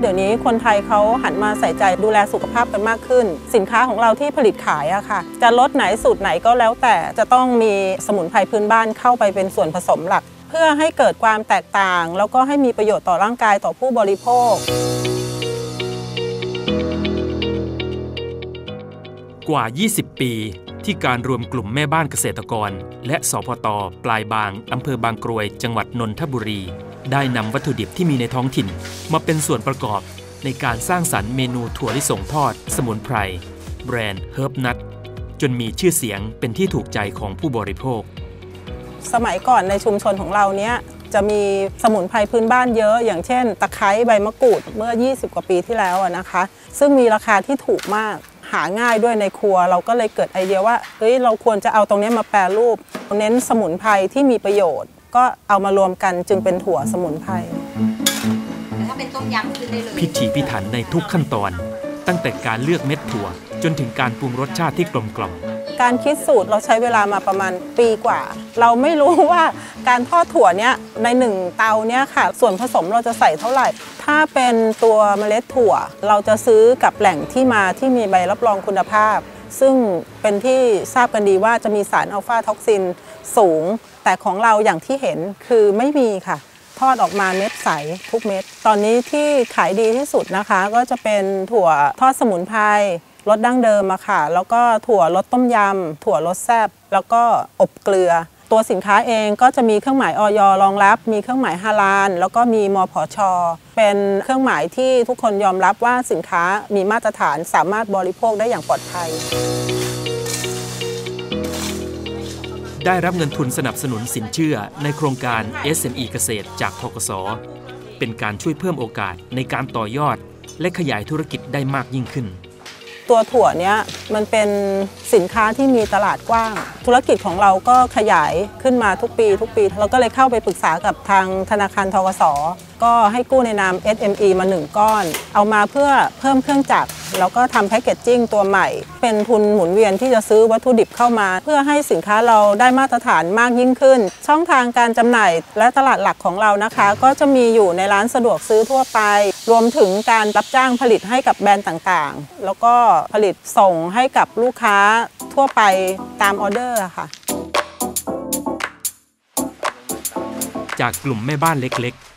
เดี๋ยวนี้คนไทยเขาหันมาใส่ใจดูแลสุขภาพกันมากขึ้น สินค้าของเราที่ผลิตขายอะค่ะ จะรสไหนสูตรไหนก็แล้วแต่จะต้องมีสมุนไพรพื้นบ้านเข้าไปเป็นส่วนผสมหลัก เพื่อให้เกิดความแตกต่าง แล้วก็ให้มีประโยชน์ต่อร่างกายต่อผู้บริโภค กว่า 20 ปีที่การรวมกลุ่มแม่บ้านเกษตรกร และสพตปลายบางอำเภอบางกรวย จังหวัดนนทบุรี ได้นำวัตถุดิบที่มีในท้องถิ่น มาเป็นส่วนประกอบในการสร้างสรรค์เมนูถั่วลิสงทอด สมุนไพร แบรนด์เฮิร์บนัทจนมีชื่อเสียงเป็นที่ถูกใจของผู้บริโภค สมัยก่อนในชุมชนของเราเนี้ยจะมีสมุนไพรพื้นบ้านเยอะ อย่างเช่น ตะไคร้ใบมะกรูดเมื่อ 20 กว่าปีที่แล้วนะคะ ซึ่งมีราคาที่ถูกมากหาง่ายด้วยในครัว เราก็เลยเกิดไอเดียว่าเฮ้ยเราควรจะเอาตรงนี้มาแปรรูป เน้นสมุนไพรที่มีประโยชน์ ก็เอามารวมกันจึงเป็นถั่วสมุนไพรแต่ถ้าเป็นต้มยำขึ้นได้เลยพิถีพิถันในทุกขั้นตอน ตั้งแต่การเลือกเม็ดถั่ว จนถึงการปรุงรสชาติที่กลมกล่อมการคิดสูตรเราใช้เวลามาประมาณปีกว่า เราไม่รู้ว่าการทอดถั่วเนี้ยในหนึ่งเตาเนี้ยค่ะ ส่วนผสมเราจะใส่เท่าไหร่ ถ้าเป็นตัวเมล็ดถั่ว เราจะซื้อกับแหล่งที่มาที่มีใบรับรองคุณภาพ ซึ่งเป็นที่ทราบกันดีว่าจะมีสารอัลฟาท็อกซิน สูง แต่ของเราอย่างที่เห็นคือไม่มีค่ะ ทอดออกมาเม็ดใสทุกเม็ด ตอนนี้ที่ขายดีที่สุดนะคะ ก็จะเป็นถั่วทอดสมุนไพรรสดั้งเดิมอะค่ะ แล้วก็ถั่วรสต้มยำถั่วรสแซบแล้วก็อบเกลือ ตัวสินค้าเองก็จะมีเครื่องหมายออยรองรับ มีเครื่องหมายฮาลาลแล้วก็มีมพช เป็นเครื่องหมายที่ทุกคนยอมรับว่าสินค้ามีมาตรฐานสามารถบริโภคได้อย่างปลอดภัย ได้รับเงินทุนสนับสนุนสินเชื่อในโครงการ SME เกษตรจากทกส เป็นการช่วยเพิ่มโอกาสในการต่อยอด และขยายธุรกิจได้มากยิ่งขึ้น ตัวถั่วเนี้ยมันเป็นสินค้าที่มีตลาดกว้าง ธุรกิจของเราก็ขยายขึ้นมาทุกปี ทุกปี เราก็เลยเข้าไปปรึกษากับทางธนาคารทกส ก็ให้กู้ในนาม SME มา1ก้อน เอามาเพื่อเพิ่มเครื่องจักร แล้วก็ทำแพคเกจจิ้งตัวใหม่ เป็นทุนหมุนเวียนที่จะซื้อวัตถุดิบเข้ามา เพื่อให้สินค้าเราได้มาตรฐานมากยิ่งขึ้น ช่องทางการจำหน่ายและตลาดหลักของเรานะคะ ก็จะมีอยู่ในร้านสะดวกซื้อทั่วไป รวมถึงการรับจ้างผลิตให้กับแบรนด์ต่างๆ แล้วก็ผลิตส่งให้กับลูกค้าทั่วไปตามออเดอร์ค่ะ จากกลุ่มแม่บ้านเล็กๆ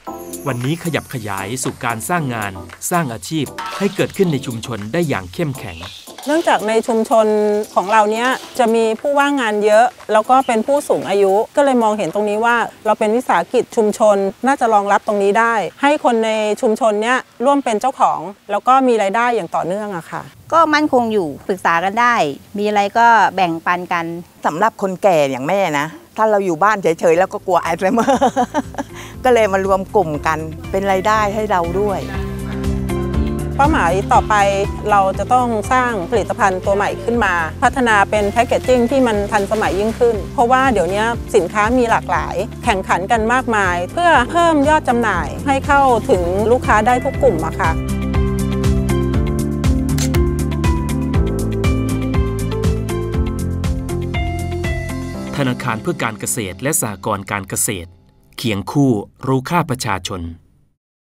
วันนี้ขยับขยายสู่การสร้างงาน สร้างอาชีพให้เกิดขึ้นในชุมชนได้อย่างเข้มแข็ง เนื่องจากในชุมชนของเราเนี้ยจะมีผู้ว่างงานเยอะ แล้วก็เป็นผู้สูงอายุ ก็เลยมองเห็นตรงนี้ว่า เราเป็นวิสาหกิจชุมชนน่าจะรองรับตรงนี้ได้ ให้คนในชุมชนเนี้ยร่วมเป็นเจ้าของ แล้วก็มีรายได้อย่างต่อเนื่องอะค่ะ ก็มั่นคงอยู่ปรึกษากันได้ มีอะไรก็แบ่งปันกันสำหรับคนแก่อย่างแม่นะถ้าเราอยู่บ้านเฉยๆแล้วก็กลัวไอซ์ไซเมอร์ก็เลยมารวมกลุ่มกันเป็นรายได้ให้เราด้วย เป้าหมายต่อไปเราจะต้องสร้างผลิตภัณฑ์ตัวใหม่ขึ้นมา พัฒนาเป็นแพคเกจจิ้งที่มันทันสมัยยิ่งขึ้น เพราะว่าเดี๋ยวนี้สินค้ามีหลากหลาย แข่งขันกันมากมาย เพื่อเพิ่มยอดจำหน่ายให้เข้าถึงลูกค้าได้ทุกกลุ่มอะค่ะธนาคารเพื่อการเกษตรและสหกรณ์การเกษตร เคียงคู่รู้ค่าประชาชน